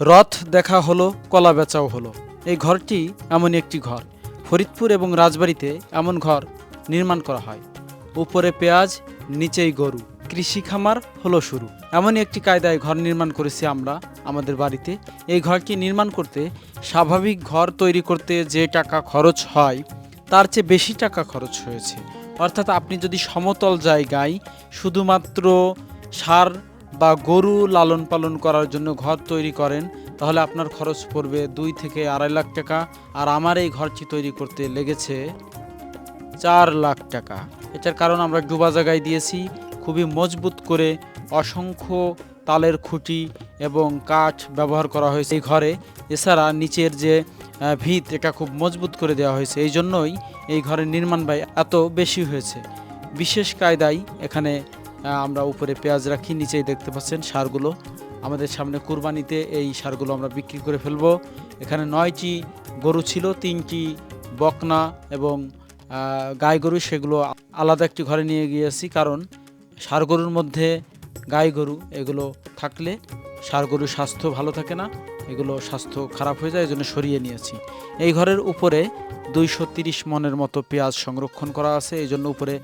রথ দেখা হলো, কলা বেচাও হলো। এই ঘরটি এমন একটি ঘর। ফরিদপুর এবং রাজবাড়িতে এমন ঘর নির্মাণ করা হয়। উপরে পেঁয়াজ, নিচেই গরু। কৃষি খামার হলো শুরু। এমনই একটি কায়দায় ঘর নির্মাণ করেছি আমরা, আমাদের বাড়িতে। এই ঘরটি নির্মাণ করতে স্বাভাবিক ঘর তৈরি করতে যে টাকা খরচ হয়, তার চেয়ে বেশি টাকা খরচ হয়েছে। অর্থাৎ আপনি যদি সমতল জায়গায় শুধুমাত্র সার বা গরু লালন পালন করার জন্য ঘর তৈরি করেন, তাহলে আপনার খরচ পড়বে দুই থেকে আড়াই লাখ টাকা। আর আমার এই ঘরটি তৈরি করতে লেগেছে চার লাখ টাকা। এটার কারণ আমরা ডুবা জায়গায় দিয়েছি। খুবই মজবুত করে অসংখ্য তালের খুঁটি এবং কাঠ ব্যবহার করা হয়েছে এই ঘরে। এছাড়া নিচের যে ভিত, এটা খুব মজবুত করে দেওয়া হয়েছে। এই জন্যই এই ঘরের নির্মাণ ব্যয় এত বেশি হয়েছে। বিশেষ কায়দায় এখানে আমরা উপরে পেঁয়াজ রাখি, নিচেই দেখতে পাচ্ছেন সারগুলো। আমাদের সামনে কুরবানিতে এই সারগুলো আমরা বিক্রি করে ফেলব। এখানে নয়টি গরু ছিল, তিনটি বকনা এবং গাই গরু, সেগুলো আলাদা একটি ঘরে নিয়ে গিয়েছি কারণ ষাঁড় গরুর মধ্যে গাই গরু এগুলো থাকলে ষাঁড় গরুর স্বাস্থ্য ভালো থাকে না, এগুলো স্বাস্থ্য খারাপ হয়ে যায় এই জন্য সরিয়ে নিয়েছি। এই ঘরের উপরে দুইশো তিরিশ মনের মতো পেঁয়াজ সংরক্ষণ করা আছে এই জন্য উপরে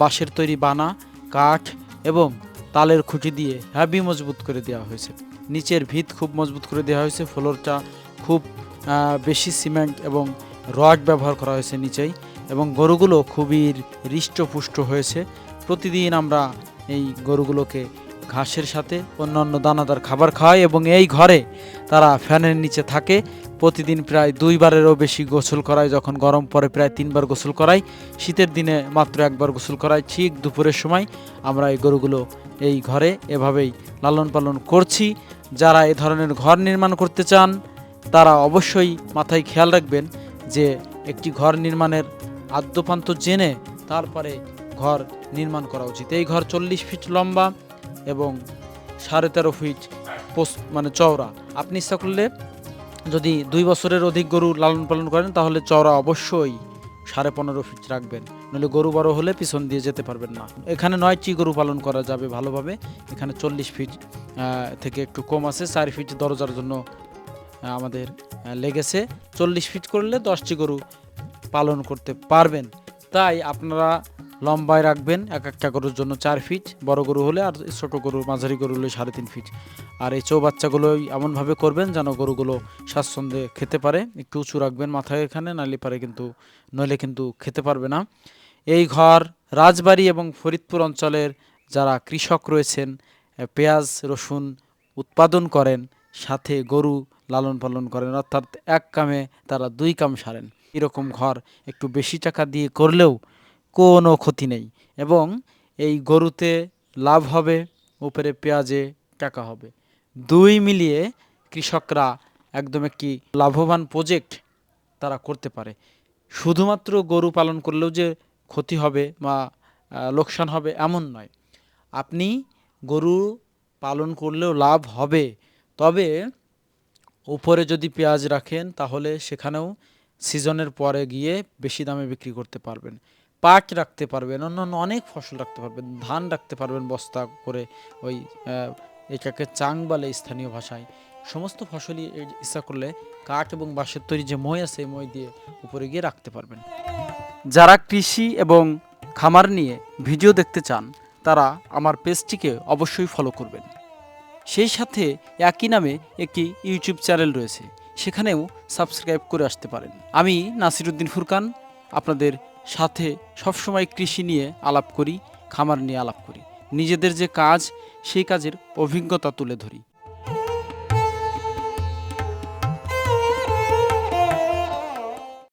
বাঁশের তৈরি বানা, কাঠ এবং তালের খুঁটি দিয়ে হ্যাভি মজবুত করে দেওয়া হয়েছে। নিচের ভিত খুব মজবুত করে দেওয়া হয়েছে, ফ্লোরটা খুব বেশি সিমেন্ট এবং রড ব্যবহার করা হয়েছে নিচেই এবং গরুগুলো খুবই হৃষ্টপুষ্ট হয়েছে। প্রতিদিন আমরা এই গরুগুলোকে ঘাসের সাথে অন্যান্য দানাদার খাবার খাওয়াই এবং এই ঘরে তারা ফ্যানের নিচে থাকে। প্রতিদিন প্রায় দুইবারেরও বেশি গোসল করায়। যখন গরম পরে প্রায় তিনবার গোসল করাই শীতের দিনে মাত্র একবার গোসল করাই ঠিক দুপুরের সময় আমরা এই গরুগুলো এই ঘরে এভাবেই লালন পালন করছি। যারা এ ধরনের ঘর নির্মাণ করতে চান, তারা অবশ্যই মাথায় খেয়াল রাখবেন যে একটি ঘর নির্মাণের আদ্যপান্ত জেনে তারপরে ঘর নির্মাণ করা উচিত। এই ঘর চল্লিশ ফিট লম্বা এবং সাড়ে তেরো ফিট পোস্ট মানে চওড়া। আপনি ইচ্ছা করলে যদি দুই বছরের অধিক গরু লালন পালন করেন, তাহলে চওড়া অবশ্যই সাড়ে পনেরো ফিট রাখবেন। নইলে গরু বড় হলে পিছন দিয়ে যেতে পারবেন না। এখানে নয়টি গরু পালন করা যাবে ভালোভাবে। এখানে চল্লিশ ফিট থেকে একটু কম আছে। চার ফিট দরজার জন্য আমাদের লেগেছে। চল্লিশ ফিট করলে দশটি গরু পালন করতে পারবেন। তাই আপনারা লম্বায় রাখবেন, এক একটা গরুর জন্য চার ফিট বড় গরু হলে আর ছোটো গরু, মাঝারি গরু হলে সাড়ে তিন ফিট আর এই চৌবাচ্চাগুলো এমনভাবে করবেন যেন গরুগুলো স্বাচ্ছন্দ্যে খেতে পারে। একটু উঁচু রাখবেন মাথায় এখানে নালি পারে কিন্তু, নইলে কিন্তু খেতে পারবে না। এই ঘর রাজবাড়ি এবং ফরিদপুর অঞ্চলের যারা কৃষক রয়েছেন পেঁয়াজ, রসুন উৎপাদন করেন, সাথে গরু লালন পালন করেন, অর্থাৎ এক কামে তারা দুই কাম সারেন। এরকম ঘর একটু বেশি টাকা দিয়ে করলেও কোনো ক্ষতি নেই এবং এই গরুতে লাভ হবে, উপরে পেঁয়াজে টাকা হবে। দুই মিলিয়ে কৃষকরা একদম একটি লাভবান প্রজেক্ট তারা করতে পারে। শুধুমাত্র গরু পালন করলেও যে ক্ষতি হবে বা লোকসান হবে এমন নয়। আপনি গরু পালন করলেও লাভ হবে, তবে উপরে যদি পেঁয়াজ রাখেন তাহলে সেখানেও সিজনের পরে গিয়ে বেশি দামে বিক্রি করতে পারবেন। পাট রাখতে পারবেন অন্যান্য অনেক ফসল রাখতে পারবেন, ধান রাখতে পারবেন বস্তা করে ওই এটাকে চাং বলে স্থানীয় ভাষায়। সমস্ত ফসলই ইচ্ছা করলে কাঠ এবং বাঁশের তৈরি যে মই আছে মই দিয়ে উপরে গিয়ে রাখতে পারবেন। যারা কৃষি এবং খামার নিয়ে ভিডিও দেখতে চান, তারা আমার পেজটিকে অবশ্যই ফলো করবেন। সেই সাথে একই নামে একটি ইউটিউব চ্যানেল রয়েছে, সেখানেও সাবস্ক্রাইব করে আসতে পারেন। আমি নাসিরুদ্দিন ফুরকান, আপনাদের সাথে সবসময় কৃষি নিয়ে আলাপ করি, খামার নিয়ে আলাপ করি। নিজেদের যে কাজ, সেই কাজের অভিজ্ঞতা তুলে ধরি।